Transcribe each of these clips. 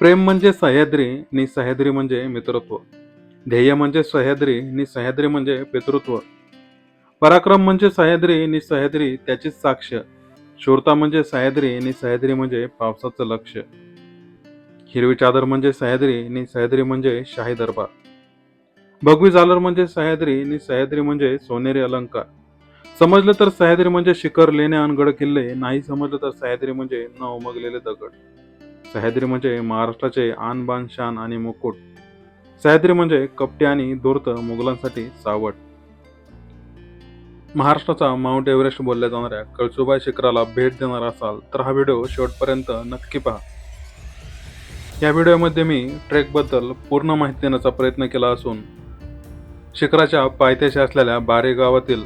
प्रेम म्हणजे सह्याद्री आणि सह्याद्री म्हणजे मित्रत्व. ध्येय म्हणजे सह्याद्री आणि सह्याद्री म्हणजे पितृत्व. पराक्रम म्हणजे सह्याद्री आणि सह्याद्री त्याचीच साक्ष. शूरता म्हणजे सह्याद्री आणि सह्याद्री म्हणजे पावसाचं लक्ष. हिरवी चादर म्हणजे सह्याद्री आणि सह्याद्री म्हणजे शाही दरबार. भगवी झालर म्हणजे सह्याद्री आणि सह्याद्री म्हणजे सोनेरी अलंकार. समजलं तर सह्याद्री म्हणजे शिखर लेणे अनगड किल्ले नाही समजलं तर सह्याद्री म्हणजे न उमगलेले दगड. सह्याद्री म्हणजे महाराष्ट्राचे आन बान शान आणि मुकुट. सह्याद्री म्हणजे कपटे आणि धूर्त मुघलांसाठी सावट. महाराष्ट्राचा माउंट एव्हरेस्ट बोलल्या जाणाऱ्या कळसुबाई शिखराला भेट देणार असाल तर हा व्हिडिओ शेवटपर्यंत नक्की पहा. या व्हिडिओमध्ये मी ट्रेकबद्दल पूर्ण माहिती देण्याचा प्रयत्न केला असून शिखराच्या पायथ्याशी असलेल्या बारे गावातील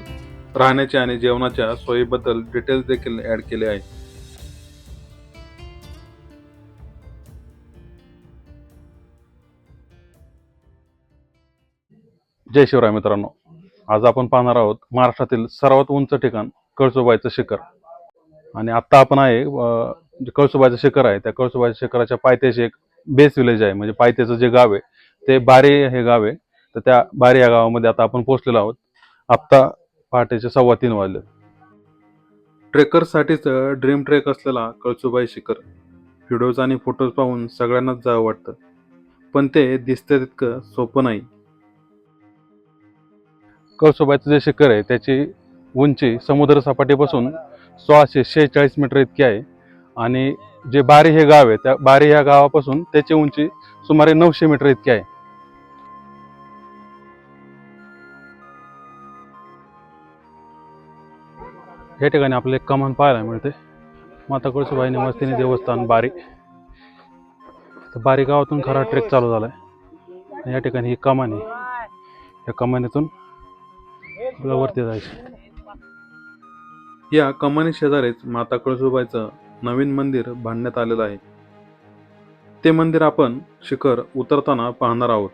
राहण्याच्या आणि जेवणाच्या सोयीबद्दल डिटेल्स देखील ॲड केले आहे जय शिवराय मित्रांनो. आज आपण पाहणार आहोत महाराष्ट्रातील सर्वात उंच ठिकाण कळसुबाईचं शिखर. आणि आत्ता आपण आहे जे कळसुबाईचं शिखर आहे त्या कळसुबाईच्या शिखराच्या पायथ्याशी एक बेस विलेज आहे. म्हणजे पायथ्याचं जे गाव आहे ते बारे हे गाव आहे. तर त्या बारे या गावामध्ये आता आपण पोहोचलेलो आहोत. आत्ता पहाटेचे सव्वा तीन वाजले. ट्रेकरसाठीच ड्रीम ट्रेक असलेला कळसुबाई शिखर. व्हिडिओज आणि फोटोज पाहून सगळ्यांनाच जावं वाटतं. पण ते दिसतं तितकं सोपं नाही. कळसोबाचं जे शिखर आहे त्याची उंची समुद्र सपाटीपासून सोळाशे शेहेचाळीस मीटर इतकी आहे. आणि जे बारी हे गाव आहे त्या बारी ह्या गावापासून त्याची उंची सुमारे नऊशे मीटर इतकी आहे. या ठिकाणी आपले एक कमान पाहायला मिळते. माता कळसुबाई निवासिनी देवस्थान बारी. तर बारी गावातून खरा ट्रेक चालू झालाय. आहे या ठिकाणी ही कमान आहे. या कमानीतून आपल्याला वरती जायचं. या कमानी शेजारीच माता कळसुबाईचं नवीन मंदिर बांधण्यात आलेलं आहे. ते मंदिर आपण शिखर उतरताना पाहणार आहोत.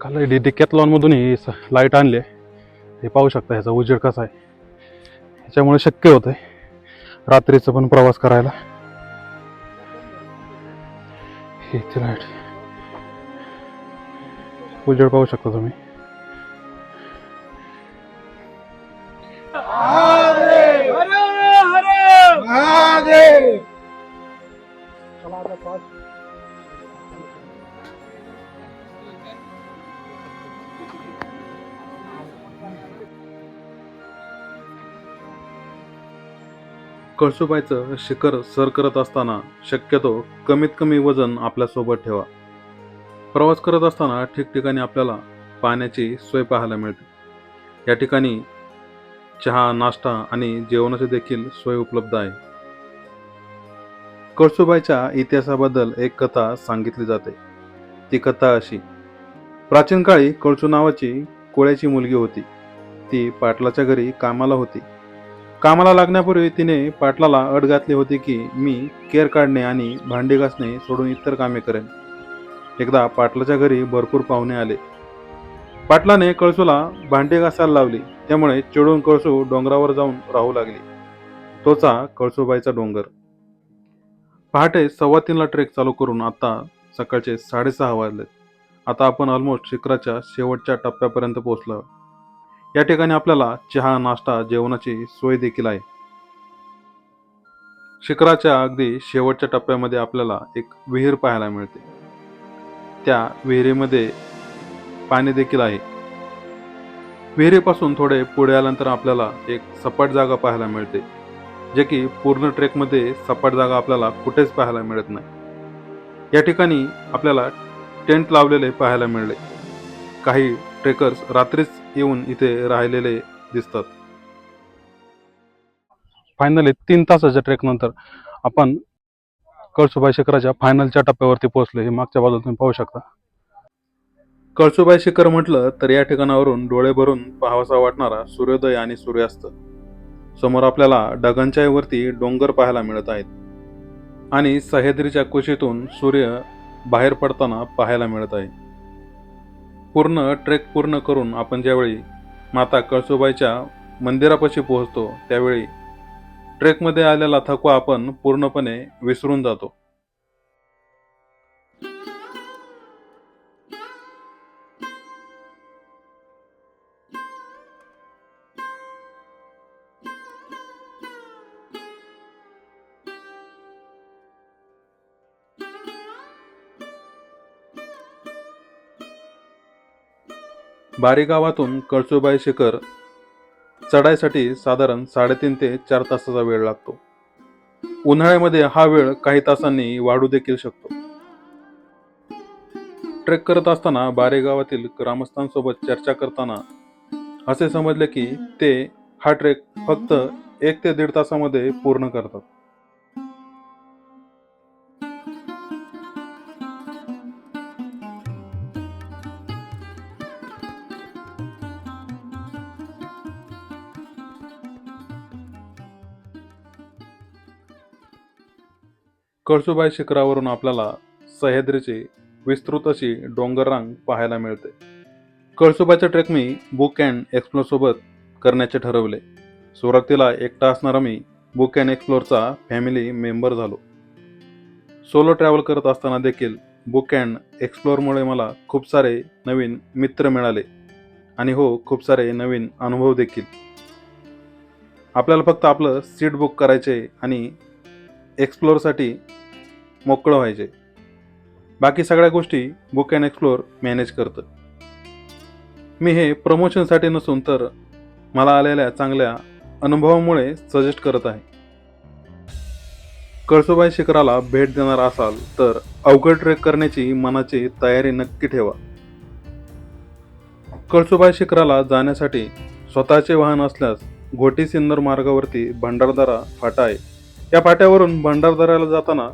काल डिकॅथलॉन मधून ही लाइट आणली आहे. हे पाहू शकता ह्याचा उजेड कसा आहे. ह्याच्यामुळे शक्य होतंय. रात्रीचा रात्रीचं पण प्रवास करायला. ही इथे लाइट उजेड पाहू शकता तुम्ही. कळसुबाईचं शिखर सर करत असताना शक्यतो कमीत कमी वजन आपल्यासोबत ठेवा. प्रवास करत असताना ठिकठिकाणी आपल्याला पाण्याची सोय पाहायला मिळते. या ठिकाणी चहा नाश्ता आणि जेवणाची देखील सोय उपलब्ध आहे. कळसुबाईच्या इतिहासाबद्दल एक कथा सांगितली जाते. ती कथा अशी. प्राचीन काळी कळसू नावाची कोळ्याची मुलगी होती. ती पाटलाच्या घरी कामाला होती. कामाला लागण्यापूर्वी तिने पाटलाला अट घातली होती की मी केर काढणे आणि भांडी घासणे सोडून इतर कामे करेन. एकदा पाटलाच्या घरी भरपूर पाहुणे आले. पाटलाने कळसूला भांडे घासायला लावली. त्यामुळे चिडून कळसू डोंगरावर जाऊन राहू लागली. तोचा कळसूबाईचा डोंगर. पहाटे सव्वा तीनला ट्रेक चालू करून आता सकाळचे साडेसहा वाजले. आता आपण ऑलमोस्ट शिखराच्या शेवटच्या टप्प्यापर्यंत पोहोचलो. या ठिकाणी आपल्याला चहा नाश्ता जेवणाची सोय देखील आहे. शिखराच्या अगदी शेवटच्या टप्प्यामध्ये आपल्याला एक विहीर पाहायला मिळते. त्या विहिरीमध्ये पाणी देखील आहे. विहिरीपासून थोडे पुढे आल्यानंतर आपल्याला एक सपाट जागा पाहायला मिळते जे की पूर्ण ट्रेकमध्ये सपाट जागा आपल्याला कुठेच पाहायला मिळत नाही. या ठिकाणी आपल्याला टेंट लावलेले पाहायला मिळले. काही ट्रेकर्स रात्रीच येऊन इथे राहिलेले दिसतात. फायनली तीन तासाच्या ट्रेक नंतर आपण कळसुबाई शिखराच्या फायनलच्या टप्प्यावरती पोहोचले हे मागच्या बाजूला तुम्ही पाहू शकता. कळसुबाई शिखर म्हटलं तर या ठिकाणावरून डोळे भरून पाहावासा वाटणारा सूर्योदय आणि सूर्यास्त. समोर आपल्याला ढगांच्या वरती डोंगर पाहायला मिळत आहेत. आणि सह्याद्रीच्या कुशीतून सूर्य बाहेर पडताना पाहायला मिळत आहे. पूर्ण ट्रेक पूर्ण करून आपण ज्यावेळी माता कळसुबाईच्या मंदिरापाशी पोहोचतो त्यावेळी ट्रेकमध्ये आलेला थकवा आपण पूर्णपणे विसरून जातो. बारी गावातून कळसुबाई शिखर चढायसाठी साधारण साडेतीन ते चार तासाचा वेळ लागतो. उन्हाळ्यामध्ये हा वेळ काही तासांनी वाढू देखील शकतो. ट्रेक करत असताना बारे गावातील ग्रामस्थांसोबत चर्चा करताना असे समजले की ते हा ट्रेक फक्त एक ते दीड तासामध्ये पूर्ण करतात. कळसुबाई शिखरावरून आपल्याला सह्याद्रीची विस्तृत अशी डोंगररांग पाहायला मिळते. कळसुबाईचा ट्रेक मी बुक अँड एक्सप्लोरसोबत करण्याचे ठरवले. सुरुवातीला एकटा असणारा मी बुक अँड एक्सप्लोरचा फॅमिली मेंबर झालो. सोलो ट्रॅव्हल करत असताना देखील बुक अँड एक्सप्लोअरमुळे मला खूप सारे नवीन मित्र मिळाले. आणि हो खूप सारे नवीन अनुभव देखील. आपल्याला फक्त आपलं सीट बुक करायचे आणि एक्सप्लोअरसाठी मोकळं व्हायचे. बाकी सगळ्या गोष्टी बुक अँड एक्सप्लोअर मॅनेज करतं. मी हे प्रमोशनसाठी नसून तर मला आलेल्या चांगल्या अनुभवामुळे सजेस्ट करत आहे. कळसुबाई शिखराला भेट देणार असाल तर अवघड ट्रेक करण्याची मनाची तयारी नक्की ठेवा. कळसुबाई शिखराला जाण्यासाठी स्वतःचे वाहन असल्यास घोटी सिन्नर मार्गावरती भंडारदारा फाटा आहे. या फाट्यावरून भंडारदऱ्याला जाताना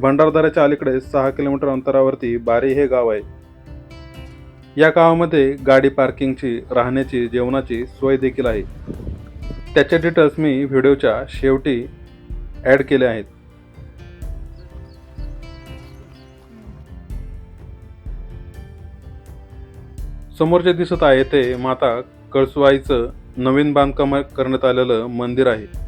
भंडारदऱ्याच्या अलीकडे सहा किलोमीटर अंतरावरती बारी हे गाव आहे. या गावामध्ये गाडी पार्किंगची राहण्याची जेवणाची सोय देखील आहे. त्याचे डिटेल्स मी व्हिडिओच्या शेवटी ॲड केले आहेत. समोर जे दिसत आहे ते माता कळसवाईचं नवीन बांधकाम करण्यात आलेलं मंदिर आहे.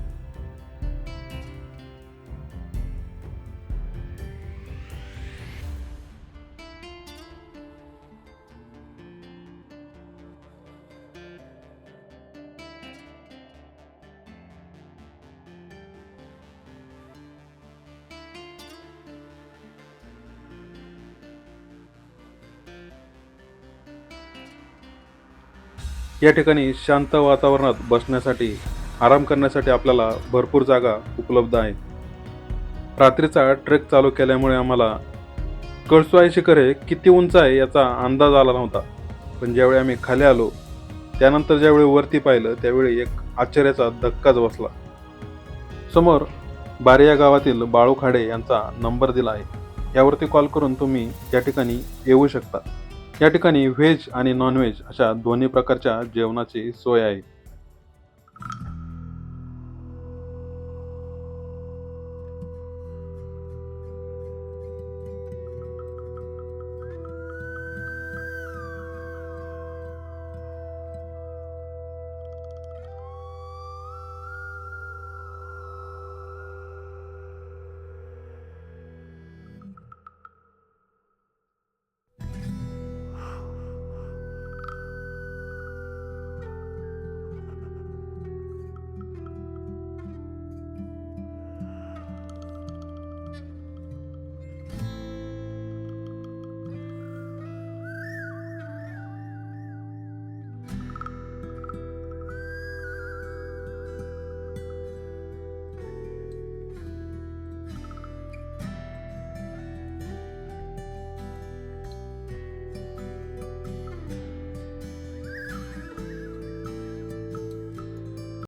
या ठिकाणी शांत वातावरणात बसण्यासाठी आराम करण्यासाठी आपल्याला भरपूर जागा उपलब्ध आहे रात्रीचा ट्रेक चालू केल्यामुळे आम्हाला कळसुआई शिखर हे किती उंच आहे याचा अंदाज आला नव्हता. पण ज्यावेळी आम्ही खाली आलो त्यानंतर ज्यावेळी वरती पाहिलं त्यावेळी एक आश्चर्याचा धक्काच बसला. समोर बारिया गावातील बाळू खाडे यांचा नंबर दिला आहे. यावरती कॉल करून तुम्ही या ठिकाणी येऊ शकता. या ठिकाणी व्हेज आणि नॉनव्हेज अशा दोन्ही प्रकारच्या जेवणाची सोय आहे.